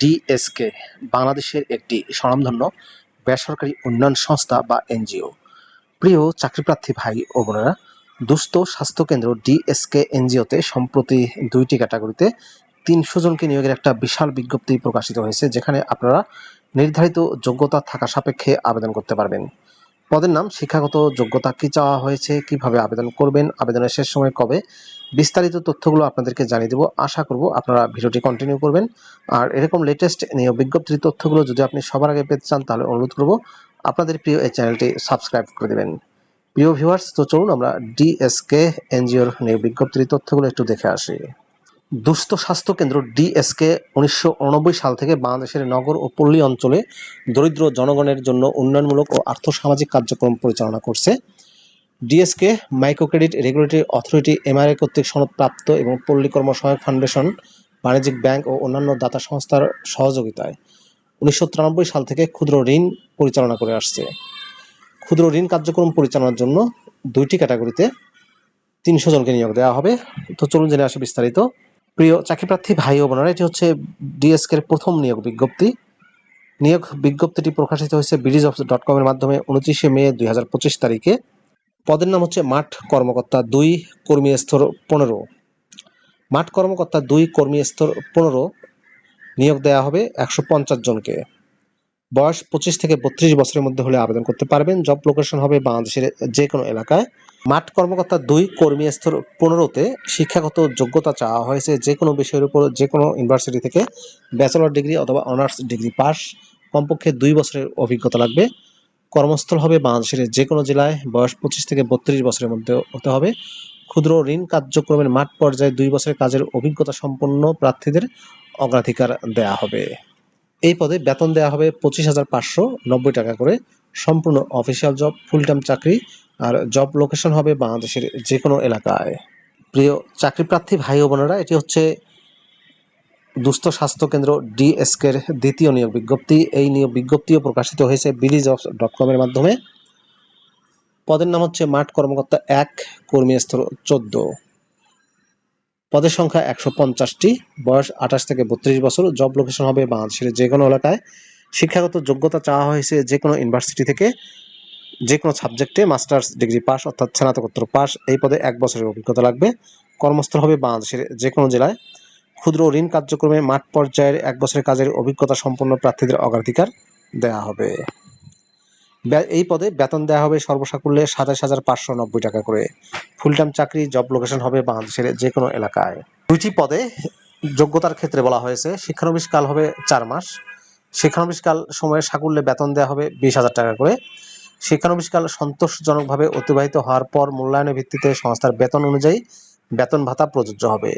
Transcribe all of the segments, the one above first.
DSK বাংলাদেশের একটি স্বনামধন্য বেসরকারি উন্নয়ন সংস্থা বা এনজিও। প্রিয় চাকরিপ্রার্থী ভাই ও বোনেরা, দুস্থ স্বাস্থ্যকেন্দ্র ডিএসকে এনজিওতে সম্প্রতি দুইটি ক্যাটাগরিতে তিনশো জনকে নিয়োগের একটা বিশাল বিজ্ঞপ্তি প্রকাশিত হয়েছে, যেখানে আপনারা নির্ধারিত যোগ্যতা থাকা সাপেক্ষে আবেদন করতে পারবেন। পদের নাম, শিক্ষাগত যোগ্যতা কি চাওয়া হয়েছে, কীভাবে আবেদন করবেন, আবেদনের শেষ সময় কবে, বিস্তারিত তথ্যগুলো আপনাদেরকে জানিয়ে দেবো। আশা করব আপনারা ভিডিওটি কন্টিনিউ করবেন। আর এরকম লেটেস্ট নিয়োগ বিজ্ঞপ্তির তথ্যগুলো যদি আপনি সবার আগে পেতে চান, তাহলে অনুরোধ করব আপনাদের প্রিয় এই চ্যানেলটি সাবস্ক্রাইব করে দেবেন। প্রিয় ভিউয়ার্স তো চলুন আমরা ডিএসকে এনজিওর নিয়োগ বিজ্ঞপ্তির তথ্যগুলো একটু দেখে আসি। দুস্থ স্বাস্থ্য কেন্দ্র ডিএসকে উনিশশো সাল থেকে বাংলাদেশের নগর ও পল্লী অঞ্চলে দরিদ্র জনগণের জন্য উন্নয়নমূলক ও আর্থসামাজিক কার্যক্রম পরিচালনা করছে। DSK micro credit regulatory authority MRA কর্তৃক সনদপ্রাপ্ত এবং পল্লী কর্ম সহায়ক ফাউন্ডেশন, বাণিজ্যিক ব্যাংক ও অন্যান্য দাতা সংস্থার সহযোগিতায় উনিশশো তিরানব্বই সাল থেকে ক্ষুদ্র ঋণ পরিচালনা করে আসছে। ক্ষুদ্র ঋণ কার্যক্রম পরিচালনার জন্য দুইটি ক্যাটাগরিতে তিনশো জনকে নিয়োগ দেওয়া হবে। তো চলুন জেনে আসে বিস্তারিত। প্রিয় চাকরিপ্রার্থী ভাই ও বোনেরা, এটি হচ্ছে ডিএসকে এর প্রথম নিয়োগ বিজ্ঞপ্তি। নিয়োগ বিজ্ঞপ্তিটি প্রকাশিত হয়েছে ব্রিজ অফ ডট কমের মাধ্যমে উনত্রিশে মে দুই হাজার পঁচিশ তারিখে। পদের নাম হচ্ছে মাঠ কর্মকর্তা দুই, কর্মী স্তর পনেরো। মাঠ কর্মকর্তা দুই, কর্মী স্তর পনেরো। নিয়োগ দেওয়া হবে একশো পঞ্চাশ জনকে। বয়স পঁচিশ থেকে বত্রিশ বছরের মধ্যে হলে আবেদন করতে পারবেন। জব লোকেশন হবে বাংলাদেশের যে কোনো এলাকায়। মাঠ কর্মকর্তা দুই কর্মী স্তর পনেরোতে শিক্ষাগত যোগ্যতা চাওয়া হয়েছে যে কোনো বিষয়ের উপর, যে কোনো ইউনিভার্সিটি থেকে। ব্যাচেলর ডিগ্রি অথবা অনার্স ডিগ্রি পাস। কমপক্ষে দুই বছরের অভিজ্ঞতা লাগবে। কর্মস্থল হবে বাংলাদেশের যে কোনো জেলায়। বয়স পঁচিশ থেকে বত্রিশ বছরের মধ্যে হতে হবে। ক্ষুদ্র ঋণ কার্যক্রমের মাঠ পর্যায়ে দুই বছরের কাজের অভিজ্ঞতা সম্পন্ন প্রার্থীদের অগ্রাধিকার দেয়া হবে। এই পদে বেতন দেওয়া হবে পঁচিশ হাজার পাঁচশো নব্বই টাকা করে। সম্পূর্ণ অফিসিয়াল জব ফুল টাইম চাকরি, আর জব লোকেশন হবে বাংলাদেশের যে কোনো এলাকায়। প্রিয় চাকরি প্রার্থী ভাই বোনেরা, এটি হচ্ছে দুস্থ স্বাস্থ্য কেন্দ্র ডিএসকের দ্বিতীয় নিয়োগ বিজ্ঞপ্তি। এই নিয়োগ বিজ্ঞপ্তিও প্রকাশিত হয়েছে বিলিজ অফ ডট কমের মাধ্যমে। পদের নাম হচ্ছে মাঠ কর্মকর্তা এক কর্মী স্তর চোদ্দ। পদের সংখ্যা একশো পঞ্চাশটি, বয়স আঠাশ থেকে বত্রিশ বছর জব লোকেশন হবে বাংলাদেশের যে কোনো এলাকায়। শিক্ষাগত যোগ্যতা চাওয়া হয়েছে যে কোনো ইউনিভার্সিটি থেকে, যে কোনো সাবজেক্টে মাস্টার্স ডিগ্রি পাস অর্থাৎ স্নাতকোত্তর পাস এই পদে এক বছরের অভিজ্ঞতা লাগবে। কর্মস্থল হবে বাংলাদেশের যে কোনো জেলায়। ক্ষুদ্র ঋণ কার্যক্রমে মাঠ পর্যায়ের এক বছরের কাজের অভিজ্ঞতা সম্পন্ন প্রার্থীদের অগ্রাধিকার দেওয়া হবে। এই পদে বেতন দেওয়া হবে সর্বসাকুল্যে সাতাশ হাজার পাঁচশো নব্বই টাকা করে। ফুল টাইম চাকরি জব লোকেশন হবে বাংলাদেশের যে কোনো এলাকায়। দুইটি পদে যোগ্যতার ক্ষেত্রে বলা হয়েছে শিক্ষানবিশ কাল হবে চার মাস। শিক্ষানবিশ কাল সময়ে সাকুল্যে বেতন দেওয়া হবে বিশ হাজার টাকা করে। শিক্ষানবিশকাল সন্তোষজনকভাবে অতিবাহিত হওয়ার পর মূল্যায়নের ভিত্তিতে সংস্থার বেতন অনুযায়ী বেতন ভাতা প্রযোজ্য হবে।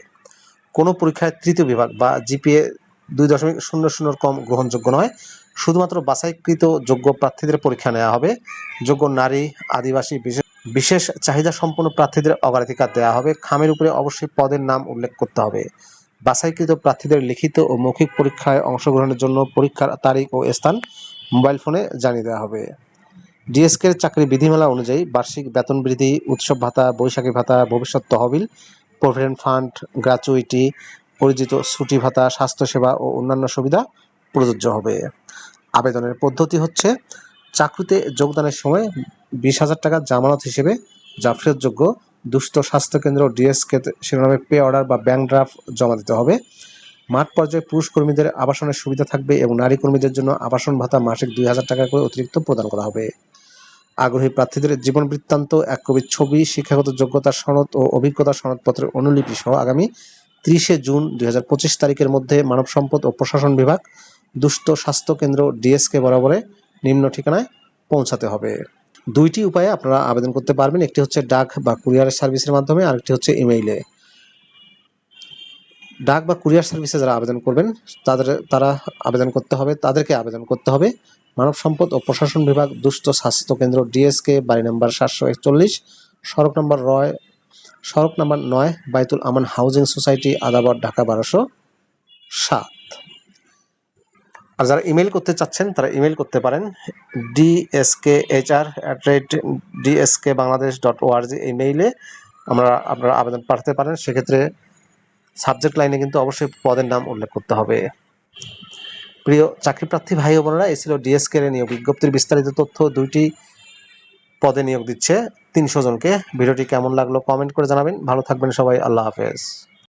কোনো পরীক্ষায় তৃতীয় বিভাগ বা জিপিএ দুই দশমিক শূন্য শূন্যর কম গ্রহণযোগ্য নয়। শুধুমাত্র বাছাইকৃত যোগ্য প্রার্থীদের পরীক্ষা নেওয়া হবে। যোগ্য নারী, আদিবাসী, বিশেষ বিশেষ চাহিদা সম্পন্ন প্রার্থীদের অগ্রাধিকার দেওয়া হবে। খামের উপরে অবশ্যই পদের নাম উল্লেখ করতে হবে। বাছাইকৃত প্রার্থীদের লিখিত ও মৌখিক পরীক্ষায় অংশগ্রহণের জন্য পরীক্ষার তারিখ ও স্থান মোবাইল ফোনে জানিয়ে দেওয়া হবে। ডিএসকের চাকরি বিধিমালা অনুযায়ী বার্ষিক বেতন বৃদ্ধি, উৎসব ভাতা, বৈশাখী ভাতা, ভবিষ্যৎ তহবিল, প্রভিডেন্ট ফান্ড গ্র্যাচুইটি পরিচিত ছুটি ভাতা, স্বাস্থ্যসেবা ও অন্যান্য সুবিধা প্রযোজ্য হবে। আবেদনের পদ্ধতি হচ্ছে, চাকরিতে যোগদানের সময় বিশ হাজার টাকা জামানত হিসেবে যা ফেরতযোগ্য দুস্থ স্বাস্থ্যকেন্দ্র ডিএসকে শিরোনামে পে অর্ডার বা ব্যাংক ড্রাফট জমা দিতে হবে। মাঠ পর্যায়ে পুরুষ কর্মীদের আবাসনের সুবিধা থাকবে এবং নারী কর্মীদের জন্য আবাসন ভাতা মাসিক দুই হাজার টাকা করে অতিরিক্ত প্রদান করা হবে। আগ্রহী প্রার্থীদের জীবন বৃত্তান্ত, এক কবির ছবি, শিক্ষাগত যোগ্যতা সনদ ও অভিজ্ঞতা সনদপত্রের অনুলিপি সহ আগামী ত্রিশে জুন দুই হাজার পঁচিশ তারিখের মধ্যে মানব সম্পদ ও প্রশাসন বিভাগ দুস্থ স্বাস্থ্য কেন্দ্র ডিএসকে বরাবরে নিম্ন ঠিকানায় পৌঁছাতে হবে। দুইটি উপায়ে আপনারা আবেদন করতে পারবেন। একটি হচ্ছে ডাক বা কুরিয়ার সার্ভিসের মাধ্যমে, আরেকটি হচ্ছে ইমেইলে। ডাক বা কুরিয়ার সার্ভিসে যারা আবেদন করবেন, তাদের, তারা আবেদন করতে হবে, তাদেরকে আবেদন করতে হবে। মানব সম্পদ ও প্রশাসন বিভাগ দুস্থ স্বাস্থ্য কেন্দ্র ডিএসকে, বাড়ি নাম্বার সাতশো একচল্লিশ, সড়ক নম্বর রয়, সড়ক নাম্বার নয়, বাইতুল আমান হাউজিং সোসাইটি, আদাবর, ঢাকা বারোশো সাত। আর যারা ইমেল করতে চাচ্ছেন, তারা ইমেল করতে পারেন DSK HR at rate DSK Bangladesh dot ORG এই মেইলে আমরা, আপনারা আবেদন পাঠাতে পারেন। সেক্ষেত্রে সাবজেক্ট লাইনে কিন্তু অবশ্যই পদের নাম উল্লেখ করতে হবে। প্রিয় চাকরিপ্রার্থী ভাই ও বোনেরা, এই ছিল ডিএসকে নিয়োগ বিজ্ঞপ্তির বিস্তারিত তথ্য। দুইটি পদে নিয়োগ দিচ্ছে তিনশো জনকে। ভিডিওটি কেমন লাগল কমেন্ট করে জানাবেন। ভালো থাকবেন সবাই। আল্লাহ হাফেজ।